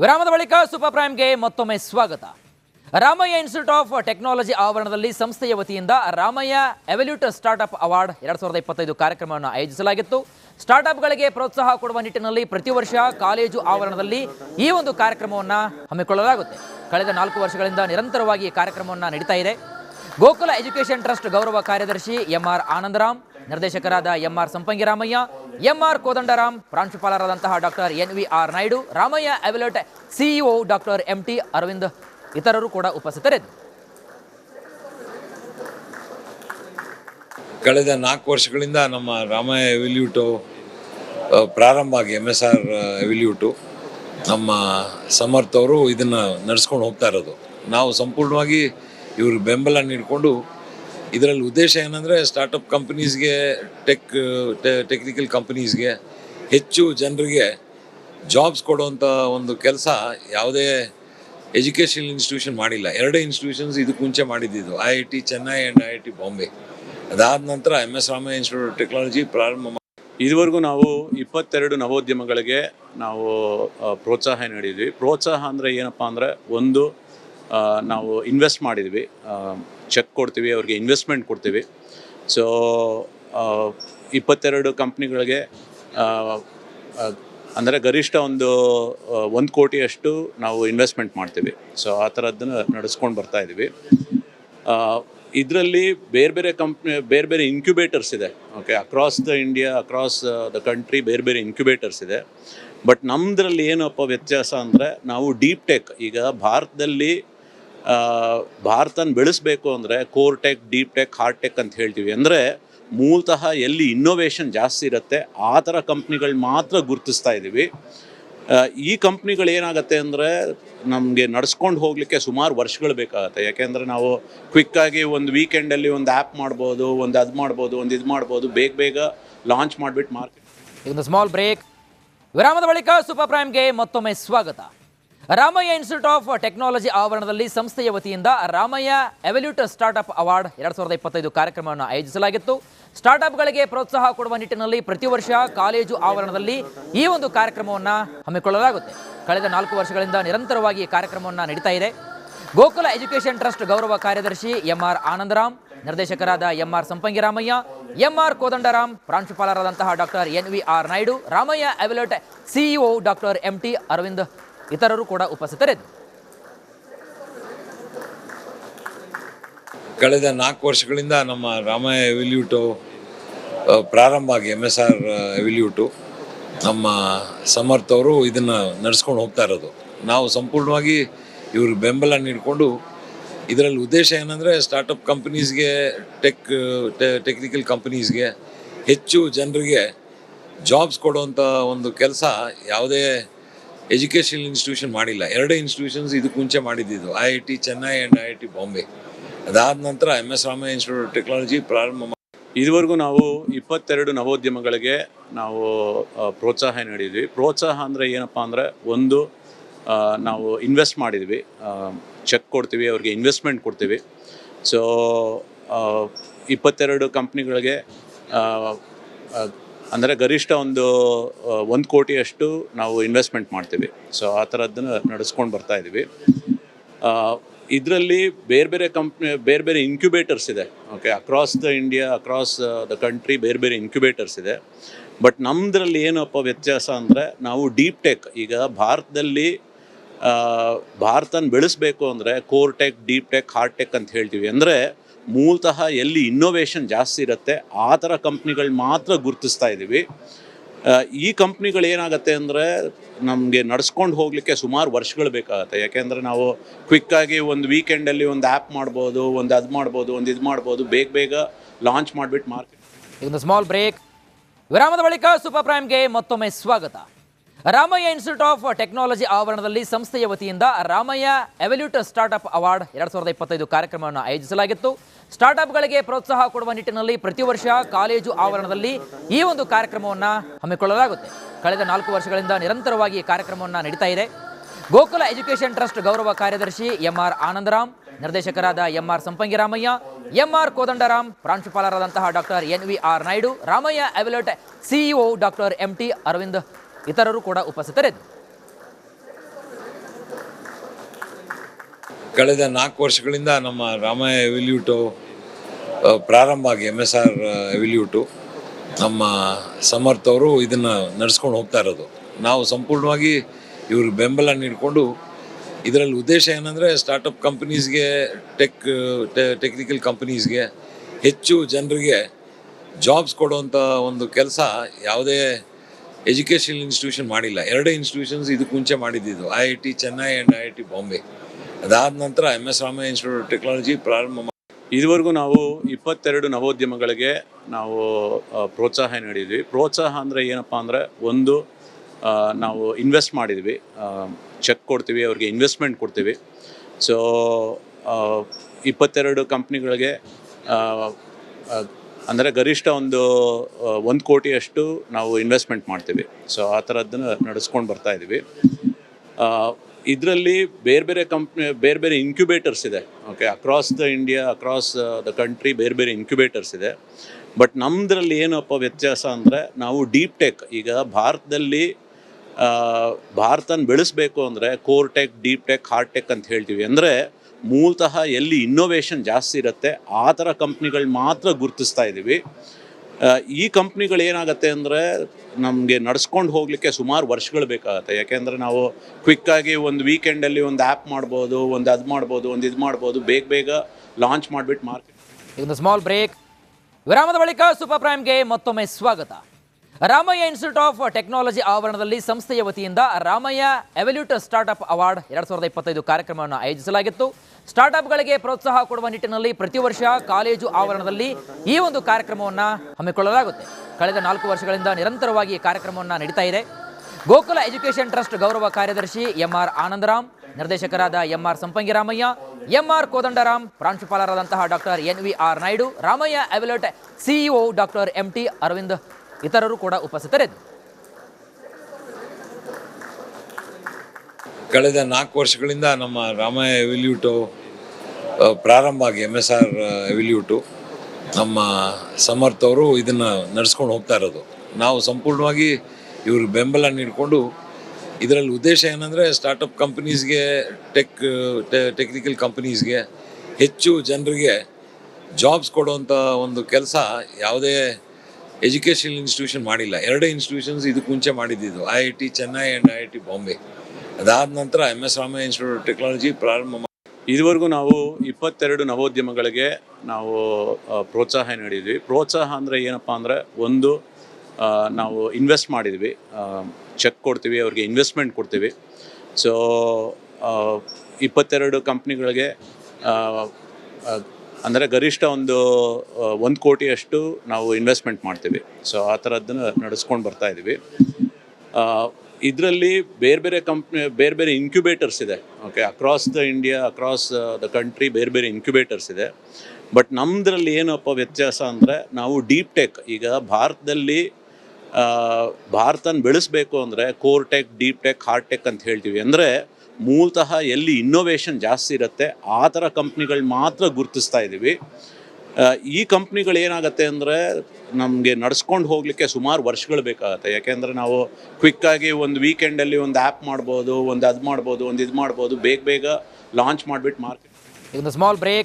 ವಿರಾಮದ ಬಳಿಕ ಸೂಪರ್ ಪ್ರೈಮ್ಗೆ ಮತ್ತೊಮ್ಮೆ ಸ್ವಾಗತ. ರಾಮಯ್ಯ ಇನ್ಸ್ಟಿಟ್ಯೂಟ್ ಆಫ್ ಟೆಕ್ನಾಲಜಿ ಆವರಣದಲ್ಲಿ ಸಂಸ್ಥೆಯ ವತಿಯಿಂದ ರಾಮಯ್ಯ ಎವಲ್ಯೂಟ್ ಸ್ಟಾರ್ಟ್ಅಪ್ ಅವಾರ್ಡ್ ಎರಡು ಸಾವಿರದ ಇಪ್ಪತ್ತೈದು ಕಾರ್ಯಕ್ರಮವನ್ನು ಆಯೋಜಿಸಲಾಗಿತ್ತು. ಸ್ಟಾರ್ಟ್ಅಪ್ಗಳಿಗೆ ಪ್ರೋತ್ಸಾಹ ಕೊಡುವ ನಿಟ್ಟಿನಲ್ಲಿ ಪ್ರತಿ ವರ್ಷ ಕಾಲೇಜು ಆವರಣದಲ್ಲಿ ಈ ಒಂದು ಕಾರ್ಯಕ್ರಮವನ್ನು ಹಮ್ಮಿಕೊಳ್ಳಲಾಗುತ್ತೆ. ಕಳೆದ ನಾಲ್ಕು ವರ್ಷಗಳಿಂದ ನಿರಂತರವಾಗಿ ಈ ಕಾರ್ಯಕ್ರಮವನ್ನು ನಡೀತಾ ಇದೆ. ಗೋಕುಲ ಎಜುಕೇಷನ್ ಟ್ರಸ್ಟ್ ಗೌರವ ಕಾರ್ಯದರ್ಶಿ ಎಂ ಆರ್ ಆನಂದರಾಮ್, ನಿರ್ದೇಶಕರಾದ M R Sampangiramaiah MR Kodandaram, ಪ್ರಾಂಶುಪಾಲರಾದಂತಹ doctor N V R Naidu, Ramaiah Evolute CEO doctor M T Arvind ಇತರರು ಕೂಡ ಉಪಸ್ಥಿತರಿದ್ದರು. ಕಳೆದ ನಾಲ್ಕು ವರ್ಷಗಳಿಂದ ನಮ್ಮ ರಾಮಯ್ಯ ಎವಿಲ್ಯೂಟು ಪ್ರಾರಂಭ ಆಗಿ ಎಂ ಎಸ್ ಆರ್ ಎವಿಲ್ಯೂಟು ನಮ್ಮ ಸಮರ್ಥವರು ಇದನ್ನು ನಡೆಸ್ಕೊಂಡು ಹೋಗ್ತಾ ಇರೋದು. ನಾವು ಸಂಪೂರ್ಣವಾಗಿ ಇವ್ರ ಬೆಂಬಲ ನೀಡಿಕೊಂಡು ಇದರಲ್ಲಿ ಉದ್ದೇಶ ಏನಂದರೆ ಸ್ಟಾರ್ಟಪ್ ಕಂಪ್ನೀಸ್ಗೆ ಟೆಕ್ ಟೆಕ್ನಿಕಲ್ ಕಂಪ್ನೀಸ್ಗೆ ಹೆಚ್ಚು ಜನರಿಗೆ ಜಾಬ್ಸ್ ಕೊಡುವಂಥ ಒಂದು ಕೆಲಸ ಯಾವುದೇ ಎಜುಕೇಷನ್ ಇನ್ಸ್ಟಿಟ್ಯೂಷನ್ ಮಾಡಿಲ್ಲ. ಎರಡೇ ಇನ್ಸ್ಟಿಟ್ಯೂಷನ್ಸ್ ಇದಕ್ಕೆ ಮುಂಚೆ ಮಾಡಿದ್ದು I I T Chennai and I I T Bombay ಅದಾದ ನಂತರ M S Ramaiah institute of technology ಪ್ರಾರಂಭ ಇದುವರೆಗೂ ನಾವು ಇಪ್ಪತ್ತೆರಡು ನವೋದ್ಯಮಗಳಿಗೆ ನಾವು ಪ್ರೋತ್ಸಾಹ ನೀಡಿದ್ವಿ. ಪ್ರೋತ್ಸಾಹ ಅಂದರೆ ಏನಪ್ಪ ಅಂದರೆ ಒಂದು ನಾವು ಇನ್ವೆಸ್ಟ್ ಮಾಡಿದ್ವಿ. ಚೆಕ್ ಕೊಡ್ತೀವಿ, ಅವ್ರಿಗೆ ಇನ್ವೆಸ್ಟ್ಮೆಂಟ್ ಕೊಡ್ತೀವಿ. ಸೊ ಇಪ್ಪತ್ತೆರಡು ಕಂಪ್ನಿಗಳಿಗೆ ಅಂದರೆ ಗರಿಷ್ಠ ಒಂದು ಒಂದು ಕೋಟಿಯಷ್ಟು ನಾವು ಇನ್ವೆಸ್ಟ್ಮೆಂಟ್ ಮಾಡ್ತೀವಿ. ಸೊ ಆ ಥರದ್ದನ್ನು ನಡೆಸ್ಕೊಂಡು ಬರ್ತಾ ಇದ್ದೀವಿ ಇದರಲ್ಲಿ ಬೇರೆ ಬೇರೆ ಕಂಪ್ನಿ ಬೇರೆ ಬೇರೆ ಇನ್ಕ್ಯುಬೇಟರ್ಸ್ ಇದೆ. Okay across the India across the country ಬೇರೆ ಬೇರೆ ಇನ್ಕ್ಯುಬೇಟರ್ಸ್ ಇದೆ. ಬಟ್ ನಮ್ಮದ್ರಲ್ಲಿ ಏನಪ್ಪ ವ್ಯತ್ಯಾಸ ಅಂದರೆ, ನಾವು ಡೀಪ್ ಟೆಕ್ ಈಗ ಭಾರತದಲ್ಲಿ ಭಾರತನ ಬೆಳೆಸಬೇಕು ಅಂದರೆ core tech, deep tech, hard tech ಅಂತ ಹೇಳ್ತೀವಿ ಅಂದರೆ ಮೂಲತಃ ಎಲ್ಲಿ ಇನ್ನೋವೇಷನ್ ಜಾಸ್ತಿ ಇರುತ್ತೆ ಆ ಥರ ಕಂಪ್ನಿಗಳು ಮಾತ್ರ ಗುರುತಿಸ್ತಾ ಇದ್ದೀವಿ ಈ ಕಂಪ್ನಿಗಳು ಏನಾಗುತ್ತೆ ಅಂದರೆ ನಮಗೆ ನಡ್ಸ್ಕೊಂಡು ಹೋಗಲಿಕ್ಕೆ ಸುಮಾರು ವರ್ಷಗಳು ಬೇಕಾಗುತ್ತೆ. ಯಾಕೆಂದರೆ ನಾವು ಕ್ವಿಕ್ಕಾಗಿ ಒಂದು ವೀಕೆಂಡಲ್ಲಿ ಒಂದು ಆ್ಯಪ್ ಮಾಡ್ಬೋದು, ಒಂದು ಅದು ಮಾಡ್ಬೋದು, ಒಂದು ಇದು ಮಾಡ್ಬೋದು, ಬೇಗ ಬೇಗ ಲಾಂಚ್ ಮಾಡಿಬಿಟ್ಟು ಮಾರ್ಕೆಟ್ ಇದೊಂದು ಸ್ಮಾಲ್ ಬ್ರೇಕ್ ವಿರಾಮದ ಬಳಿಕ ಸೂಪರ್ ಪ್ರೈಮ್ಗೆ ಮತ್ತೊಮ್ಮೆ ಸ್ವಾಗತ. ರಾಮಯ್ಯ ಇನ್ಸ್ಟಿಟ್ಯೂಟ್ ಆಫ್ ಟೆಕ್ನಾಲಜಿ ಆವರಣದಲ್ಲಿ ಸಂಸ್ಥೆಯ ವತಿಯಿಂದ ರಾಮಯ್ಯ ಎವಲ್ಯೂಟರ್ ಸ್ಟಾರ್ಟ್ಅಪ್ ಅವಾರ್ಡ್ ಎರಡ್ ಸಾವಿರದ ಇಪ್ಪತ್ತೈದು ಕಾರ್ಯಕ್ರಮವನ್ನು ಆಯೋಜಿಸಲಾಗಿತ್ತು. ಸ್ಟಾರ್ಟ್ಅಪ್ಗಳಿಗೆ ಪ್ರೋತ್ಸಾಹ ಕೊಡುವ ನಿಟ್ಟಿನಲ್ಲಿ ಪ್ರತಿ ವರ್ಷ ಕಾಲೇಜು ಆವರಣದಲ್ಲಿ ಈ ಒಂದು ಕಾರ್ಯಕ್ರಮವನ್ನು ಹಮ್ಮಿಕೊಳ್ಳಲಾಗುತ್ತೆ. ಕಳೆದ ನಾಲ್ಕು ವರ್ಷಗಳಿಂದ ನಿರಂತರವಾಗಿ ಈ ಕಾರ್ಯಕ್ರಮವನ್ನು ನಡೀತಾ ಇದೆ. ಗೋಕುಲ ಎಜುಕೇಷನ್ ಟ್ರಸ್ಟ್ ಗೌರವ ಕಾರ್ಯದರ್ಶಿ ಎಂಆರ್ ಆನಂದರಾಮ್, ನಿರ್ದೇಶಕರಾದ MR Sampangiramaiah, MR Kodandaram, ಪ್ರಾಂಶುಪಾಲರಾದಂತಹ doctor N V R Naidu, Ramaiah Evolute CEO doctor M T Arvind ಇತರರು ಕೂಡ ಉಪಸ್ಥಿತರಿದ್ದರು. ಕಳೆದ ನಾಲ್ಕು ವರ್ಷಗಳಿಂದ ನಮ್ಮ ರಾಮಯ್ಯ ಎವಿಲ್ಯೂಟು ಪ್ರಾರಂಭ ಆಗಿ ಎಂ ಎಸ್ ಆರ್ ಎವಿಲ್ಯೂಟು, ನಮ್ಮ ಸಮರ್ಥ ಅವರು ಇದನ್ನು ನಡೆಸ್ಕೊಂಡು ಹೋಗ್ತಾ ಇರೋದು. ನಾವು ಸಂಪೂರ್ಣವಾಗಿ ಇವ್ರ ಬೆಂಬಲ ನೀಡಿಕೊಂಡು ಇದರಲ್ಲಿ ಉದ್ದೇಶ ಏನಂದರೆ ಸ್ಟಾರ್ಟಪ್ ಕಂಪನೀಸ್ಗೆ ಟೆಕ್ ಟೆಕ್ನಿಕಲ್ ಕಂಪನೀಸ್ಗೆ ಹೆಚ್ಚು ಜನರಿಗೆ ಜಾಬ್ಸ್ ಕೊಡುವಂಥ ಒಂದು ಕೆಲಸ ಯಾವುದೇ ಎಜುಕೇಷನ್ ಇನ್ಸ್ಟಿಟ್ಯೂಷನ್ ಮಾಡಿಲ್ಲ. ಎರಡೇ ಇನ್ಸ್ಟಿಟ್ಯೂಷನ್ಸ್ ಇದಕ್ಕೆ ಮುಂಚೆ ಮಾಡಿದ್ದು I I T Chennai and I I T Bombay ಅದಾದ ನಂತರ M S Ramaiah institute of technology ಪ್ರಾರಂಭ ಇದುವರೆಗೂ ನಾವು ಇಪ್ಪತ್ತೆರಡು ನವೋದ್ಯಮಗಳಿಗೆ ನಾವು ಪ್ರೋತ್ಸಾಹ ನೀಡಿದ್ವಿ. ಪ್ರೋತ್ಸಾಹ ಅಂದರೆ ಏನಪ್ಪ ಅಂದರೆ ಒಂದು ನಾವು ಇನ್ವೆಸ್ಟ್ ಮಾಡಿದ್ವಿ. ಚೆಕ್ ಕೊಡ್ತೀವಿ, ಅವ್ರಿಗೆ ಇನ್ವೆಸ್ಟ್ಮೆಂಟ್ ಕೊಡ್ತೀವಿ. ಸೊ ಇಪ್ಪತ್ತೆರಡು ಕಂಪ್ನಿಗಳಿಗೆ ಅಂದರೆ ಗರಿಷ್ಠ ಒಂದು ಒಂದು ಕೋಟಿಯಷ್ಟು ನಾವು ಇನ್ವೆಸ್ಟ್ಮೆಂಟ್ ಮಾಡ್ತೀವಿ. ಸೊ ಆ ಥರದ್ದನ್ನು ನಡೆಸ್ಕೊಂಡು ಬರ್ತಾ ಇದ್ದೀವಿ ಇದರಲ್ಲಿ ಬೇರೆ ಬೇರೆ ಕಂಪ್ನಿ ಬೇರೆ ಬೇರೆ ಇನ್ಕ್ಯುಬೇಟರ್ಸ್ ಇದೆ. Okay across the India across the country ಬೇರೆ ಬೇರೆ ಇನ್ಕ್ಯುಬೇಟರ್ಸ್ ಇದೆ. ಬಟ್ ನಮ್ಮದ್ರಲ್ಲಿ ಏನಪ್ಪ ವ್ಯತ್ಯಾಸ ಅಂದರೆ ನಾವು ಡೀಪ್ ಟೆಕ್ ಈಗ ಭಾರತದಲ್ಲಿ ಭಾರತನ ಬೆಳೆಸಬೇಕು ಅಂದರೆ core tech deep tech hard tech ಅಂತ ಹೇಳ್ತೀವಿ. ಅಂದರೆ ಮೂಲತಃ ಎಲ್ಲಿ ಇನ್ನೋವೇಷನ್ ಜಾಸ್ತಿ ಇರುತ್ತೆ, ಆ ಥರ ಕಂಪ್ನಿಗಳು ಮಾತ್ರ ಗುರುತಿಸ್ತಾ ಇದ್ದೀವಿ ಈ ಕಂಪ್ನಿಗಳು ಏನಾಗುತ್ತೆ ಅಂದರೆ ನಮಗೆ ನಡ್ಸ್ಕೊಂಡು ಹೋಗಲಿಕ್ಕೆ ಸುಮಾರು ವರ್ಷಗಳು ಬೇಕಾಗುತ್ತೆ. ಯಾಕೆಂದರೆ ನಾವು ಕ್ವಿಕ್ಕಾಗಿ ಒಂದು ವೀಕೆಂಡಲ್ಲಿ ಒಂದು ಆ್ಯಪ್ ಮಾಡ್ಬೋದು, ಒಂದು ಅದು ಮಾಡ್ಬೋದು, ಒಂದು ಇದು ಮಾಡ್ಬೋದು, ಬೇಗ ಬೇಗ ಲಾಂಚ್ ಮಾಡಿಬಿಟ್ಟು ಮಾರ್ಕೆಟ್ ಇದೊಂದು ಸ್ಮಾಲ್ ಬ್ರೇಕ್ ವಿರಾಮದ ಬಳಿಕ ಸೂಪರ್ ಪ್ರೈಮ್ಗೆ ಮತ್ತೊಮ್ಮೆ ಸ್ವಾಗತ. ರಾಮಯ್ಯ ಇನ್ಸ್ಟಿಟ್ಯೂಟ್ ಆಫ್ ಟೆಕ್ನಾಲಜಿ ಆವರಣದಲ್ಲಿ ಸಂಸ್ಥೆಯ ವತಿಯಿಂದ ರಾಮಯ್ಯ ಎವಲ್ಯೂಟ್ ಸ್ಟಾರ್ಟ್ಅಪ್ ಅವಾರ್ಡ್ ಎರಡ್ ಸಾವಿರದ ಇಪ್ಪತ್ತೈದು ಕಾರ್ಯಕ್ರಮವನ್ನು ಆಯೋಜಿಸಲಾಗಿತ್ತು. ಸ್ಟಾರ್ಟ್ಅಪ್ಗಳಿಗೆ ಪ್ರೋತ್ಸಾಹ ಕೊಡುವ ನಿಟ್ಟಿನಲ್ಲಿ ಪ್ರತಿ ವರ್ಷ ಕಾಲೇಜು ಆವರಣದಲ್ಲಿ ಈ ಒಂದು ಕಾರ್ಯಕ್ರಮವನ್ನು ಹಮ್ಮಿಕೊಳ್ಳಲಾಗುತ್ತೆ. ಕಳೆದ ನಾಲ್ಕು ವರ್ಷಗಳಿಂದ ನಿರಂತರವಾಗಿ ಈ ಕಾರ್ಯಕ್ರಮವನ್ನು ನಡೀತಾ ಇದೆ. ಗೋಕುಲ ಎಜುಕೇಷನ್ ಟ್ರಸ್ಟ್ ಗೌರವ ಕಾರ್ಯದರ್ಶಿ ಎಂಆರ್ ಆನಂದರಾಮ್, ನಿರ್ದೇಶಕರಾದ MR Sampangiramaiah, MR Kodandaram, ಪ್ರಾಂಶುಪಾಲರಾದಂತಹ doctor N V R Naidu, Ramaiah Evolute CEO doctor M T Arvind ಇತರರು ಕೂಡ ಉಪಸ್ಥಿತರಿದ್ದರು. ಕಳೆದ ನಾಲ್ಕು ವರ್ಷಗಳಿಂದ ನಮ್ಮ ರಾಮಯ್ಯ ಎವಿಲ್ಯೂಟು ಪ್ರಾರಂಭ ಆಗಿ ಎಂ ಎಸ್ ಆರ್ ಎವಿಲ್ಯೂಟು, ನಮ್ಮ ಸಮರ್ಥ ಅವರು ಇದನ್ನು ನಡೆಸ್ಕೊಂಡು ಹೋಗ್ತಾ ಇರೋದು. ನಾವು ಸಂಪೂರ್ಣವಾಗಿ ಇವ್ರ ಬೆಂಬಲ ನೀಡಿಕೊಂಡು ಇದರಲ್ಲಿ ಉದ್ದೇಶ ಏನಂದರೆ ಸ್ಟಾರ್ಟಪ್ ಕಂಪ್ನೀಸ್ಗೆ ಟೆಕ್ ಟೆಕ್ನಿಕಲ್ ಕಂಪ್ನೀಸ್ಗೆ ಹೆಚ್ಚು ಜನರಿಗೆ ಜಾಬ್ಸ್ ಕೊಡುವಂಥ ಒಂದು ಕೆಲಸ ಯಾವುದೇ ಎಜುಕೇಷನ್ ಇನ್ಸ್ಟಿಟ್ಯೂಷನ್ ಮಾಡಿಲ್ಲ. ಎರಡೇ ಇನ್ಸ್ಟಿಟ್ಯೂಷನ್ಸ್ ಇದಕ್ಕೆ ಮುಂಚೆ ಮಾಡಿದ್ದು I I T Chennai and I I T Bombay ಅದಾದ ನಂತರ M S Ramaiah institute of technology ಪ್ರಾರಂಭ ಮಾಡಿ ಇದುವರೆಗೂ ನಾವು ಇಪ್ಪತ್ತೆರಡು ನವೋದ್ಯಮಗಳಿಗೆ ನಾವು ಪ್ರೋತ್ಸಾಹ ನೀಡಿದ್ವಿ. ಪ್ರೋತ್ಸಾಹ ಅಂದರೆ ಏನಪ್ಪ ಅಂದರೆ ಒಂದು ನಾವು ಇನ್ವೆಸ್ಟ್ ಮಾಡಿದ್ವಿ. ಚೆಕ್ ಕೊಡ್ತೀವಿ, ಅವ್ರಿಗೆ ಇನ್ವೆಸ್ಟ್ಮೆಂಟ್ ಕೊಡ್ತೀವಿ. ಸೊ ಇಪ್ಪತ್ತೆರಡು ಕಂಪ್ನಿಗಳಿಗೆ ಅಂದರೆ ಗರಿಷ್ಠ ಒಂದು ಒಂದು ಕೋಟಿಯಷ್ಟು ನಾವು ಇನ್ವೆಸ್ಟ್ಮೆಂಟ್ ಮಾಡ್ತೀವಿ. ಸೊ ಆ ಥರದ್ದನ್ನು ನಡೆಸ್ಕೊಂಡು ಬರ್ತಾ ಇದ್ದೀವಿ ಇದರಲ್ಲಿ ಬೇರೆ ಬೇರೆ ಕಂಪ್ನಿ ಬೇರೆ ಬೇರೆ ಇನ್ಕ್ಯುಬೇಟರ್ಸ್ ಇದೆ. Okay across the India across the country ಬೇರೆ ಬೇರೆ ಇನ್ಕ್ಯುಬೇಟರ್ಸ್ ಇದೆ. ಬಟ್ ನಮ್ಮದ್ರಲ್ಲಿ ಏನಪ್ಪ ವ್ಯತ್ಯಾಸ ಅಂದರೆ ನಾವು ಡೀಪ್ ಟೆಕ್ ಈಗ ಭಾರತದಲ್ಲಿ ಭಾರತನ ಬೆಳೆಸಬೇಕು ಅಂದರೆ core tech deep tech hard tech ಅಂತ ಹೇಳ್ತೀವಿ. ಅಂದರೆ ಮೂಲತಃ ಎಲ್ಲಿ ಇನ್ನೋವೇಷನ್ ಜಾಸ್ತಿ ಇರುತ್ತೆ, ಆ ಥರ ಕಂಪ್ನಿಗಳು ಮಾತ್ರ ಗುರುತಿಸ್ತಾ ಇದ್ದೀವಿ ಈ ಕಂಪ್ನಿಗಳು ಏನಾಗುತ್ತೆ ಅಂದರೆ ನಮಗೆ ನಡ್ಸ್ಕೊಂಡು ಹೋಗಲಿಕ್ಕೆ ಸುಮಾರು ವರ್ಷಗಳು ಬೇಕಾಗುತ್ತೆ. ಯಾಕೆಂದರೆ ನಾವು ಕ್ವಿಕ್ಕಾಗಿ ಒಂದು ವೀಕೆಂಡಲ್ಲಿ ಒಂದು ಆ್ಯಪ್ ಮಾಡ್ಬೋದು, ಒಂದು ಅದು ಮಾಡ್ಬೋದು, ಒಂದು ಇದು ಮಾಡ್ಬೋದು, ಬೇಗ ಬೇಗ ಲಾಂಚ್ ಮಾಡಿಬಿಟ್ಟು ಮಾರ್ಕೆಟ್ ಇದೊಂದು ಸ್ಮಾಲ್ ಬ್ರೇಕ್ ವಿರಾಮದ ಬಳಿಕ ಸೂಪರ್ ಪ್ರೈಮ್ಗೆ ಮತ್ತೊಮ್ಮೆ ಸ್ವಾಗತ. ರಾಮಯ್ಯ ಇನ್ಸ್ಟಿಟ್ಯೂಟ್ ಆಫ್ ಟೆಕ್ನಾಲಜಿ ಆವರಣದಲ್ಲಿ ಸಂಸ್ಥೆಯ ವತಿಯಿಂದ ರಾಮಯ್ಯ ಎವಲ್ಯೂಟ್ ಸ್ಟಾರ್ಟ್ಅಪ್ ಅವಾರ್ಡ್ ಎರಡ್ ಸಾವಿರದ ಇಪ್ಪತ್ತೈದು ಕಾರ್ಯಕ್ರಮವನ್ನು ಆಯೋಜಿಸಲಾಗಿತ್ತು. ಸ್ಟಾರ್ಟ್ಅಪ್ಗಳಿಗೆ ಪ್ರೋತ್ಸಾಹ ಕೊಡುವ ನಿಟ್ಟಿನಲ್ಲಿ ಪ್ರತಿ ವರ್ಷ ಕಾಲೇಜು ಆವರಣದಲ್ಲಿ ಈ ಒಂದು ಕಾರ್ಯಕ್ರಮವನ್ನು ಹಮ್ಮಿಕೊಳ್ಳಲಾಗುತ್ತೆ. ಕಳೆದ ನಾಲ್ಕು ವರ್ಷಗಳಿಂದ ನಿರಂತರವಾಗಿ ಈ ಕಾರ್ಯಕ್ರಮವನ್ನು ನಡೀತಾ ಇದೆ. ಗೋಕುಲ ಎಜುಕೇಷನ್ ಟ್ರಸ್ಟ್ ಗೌರವ ಕಾರ್ಯದರ್ಶಿ ಎಂಆರ್ ಆನಂದರಾಮ್, ನಿರ್ದೇಶಕರಾದ MR Sampangiramaiah, MR Kodandaram, ಪ್ರಾಂಶುಪಾಲರಾದಂತಹ doctor N V R Naidu Ramaiah Evolute CEO doctor M T Arvind ಇತರರು ಕೂಡ ಉಪಸ್ಥಿತರಿದ್ದರು. ಕಳೆದ ನಾಲ್ಕು ವರ್ಷಗಳಿಂದ ನಮ್ಮ ರಾಮಯ್ಯ ಎವಿಲ್ಯೂಟು ಪ್ರಾರಂಭ ಆಗಿ ಎಂ ಎಸ್ ಆರ್ ಎವಿಲ್ಯೂಟು, ನಮ್ಮ ಸಮರ್ಥ ಅವರು ಇದನ್ನು ನಡೆಸ್ಕೊಂಡು ಹೋಗ್ತಾ ಇರೋದು. ನಾವು ಸಂಪೂರ್ಣವಾಗಿ ಇವ್ರಿಗೆ ಬೆಂಬಲ ನೀಡಿಕೊಂಡು ಇದರಲ್ಲಿ ಉದ್ದೇಶ ಏನಂದರೆ ಸ್ಟಾರ್ಟಪ್ ಕಂಪ್ನೀಸ್ಗೆ ಟೆಕ್ ಟೆಕ್ನಿಕಲ್ ಕಂಪ್ನೀಸ್ಗೆ ಹೆಚ್ಚು ಜನರಿಗೆ ಜಾಬ್ಸ್ ಕೊಡುವಂಥ ಒಂದು ಕೆಲಸ ಯಾವುದೇ ಎಜುಕೇಷನ್ ಇನ್ಸ್ಟಿಟ್ಯೂಷನ್ ಮಾಡಿಲ್ಲ. ಎರಡೇ ಇನ್ಸ್ಟಿಟ್ಯೂಷನ್ಸ್ ಇದಕ್ಕೆ ಮುಂಚೆ ಮಾಡಿದ್ದು I I T Chennai and I I T Bombay ಅದಾದ ನಂತರ M S Ramaiah institute of technology ಪ್ರಾರಂಭ ಇದುವರೆಗೂ ನಾವು ಇಪ್ಪತ್ತೆರಡು ನವೋದ್ಯಮಗಳಿಗೆ ನಾವು ಪ್ರೋತ್ಸಾಹ ನೀಡಿದ್ವಿ. ಪ್ರೋತ್ಸಾಹ ಅಂದರೆ ಏನಪ್ಪ ಅಂದರೆ ಒಂದು ನಾವು ಇನ್ವೆಸ್ಟ್ ಮಾಡಿದ್ವಿ. ಚೆಕ್ ಕೊಡ್ತೀವಿ, ಅವ್ರಿಗೆ ಇನ್ವೆಸ್ಟ್ಮೆಂಟ್ ಕೊಡ್ತೀವಿ. ಸೊ ಇಪ್ಪತ್ತೆರಡು ಕಂಪ್ನಿಗಳಿಗೆ ಅಂದರೆ ಗರಿಷ್ಠ ಒಂದು ಒಂದು ಕೋಟಿಯಷ್ಟು ನಾವು ಇನ್ವೆಸ್ಟ್ಮೆಂಟ್ ಮಾಡ್ತೀವಿ. ಸೊ ಆ ಥರದ್ದನ್ನು ನಡೆಸ್ಕೊಂಡು ಬರ್ತಾ ಇದ್ದೀವಿ ಇದರಲ್ಲಿ ಬೇರೆ ಬೇರೆ ಕಂಪ್ನಿ ಬೇರೆ ಬೇರೆ ಇನ್ಕ್ಯುಬೇಟರ್ಸ್ ಇದೆ. Okay across the India across the country ಬೇರೆ ಬೇರೆ ಇನ್ಕ್ಯುಬೇಟರ್ಸ್ ಇದೆ. ಬಟ್ ನಮ್ಮದ್ರಲ್ಲಿ ಏನಪ್ಪ ವ್ಯತ್ಯಾಸ ಅಂದರೆ ನಾವು ಡೀಪ್ ಟೆಕ್ ಈಗ ಭಾರತದಲ್ಲಿ ಭಾರತನ ಬೆಳೆಸಬೇಕು ಅಂದರೆ core tech deep tech hard tech ಅಂತ ಹೇಳ್ತೀವಿ. ಅಂದರೆ ಮೂಲತಃ ಎಲ್ಲಿ ಇನ್ನೋವೇಷನ್ ಜಾಸ್ತಿ ಇರುತ್ತೆ, ಆ ಥರ ಕಂಪ್ನಿಗಳು ಮಾತ್ರ ಗುರುತಿಸ್ತಾ ಇದ್ದೀವಿ ಈ ಕಂಪ್ನಿಗಳು ಏನಾಗುತ್ತೆ ಅಂದರೆ ನಮಗೆ ನಡ್ಸ್ಕೊಂಡು ಹೋಗಲಿಕ್ಕೆ ಸುಮಾರು ವರ್ಷಗಳು ಬೇಕಾಗುತ್ತೆ. ಯಾಕೆಂದರೆ ನಾವು ಕ್ವಿಕ್ಕಾಗಿ ಒಂದು ವೀಕೆಂಡಲ್ಲಿ ಒಂದು ಆ್ಯಪ್ ಮಾಡ್ಬೋದು, ಒಂದು ಅದು ಮಾಡ್ಬೋದು, ಒಂದು ಇದು ಮಾಡ್ಬೋದು, ಬೇಗ ಬೇಗ ಲಾಂಚ್ ಮಾಡಿಬಿಟ್ಟು ಮಾರ್ಕೆಟ್ ಸ್ಮಾಲ್ ಬ್ರೇಕ್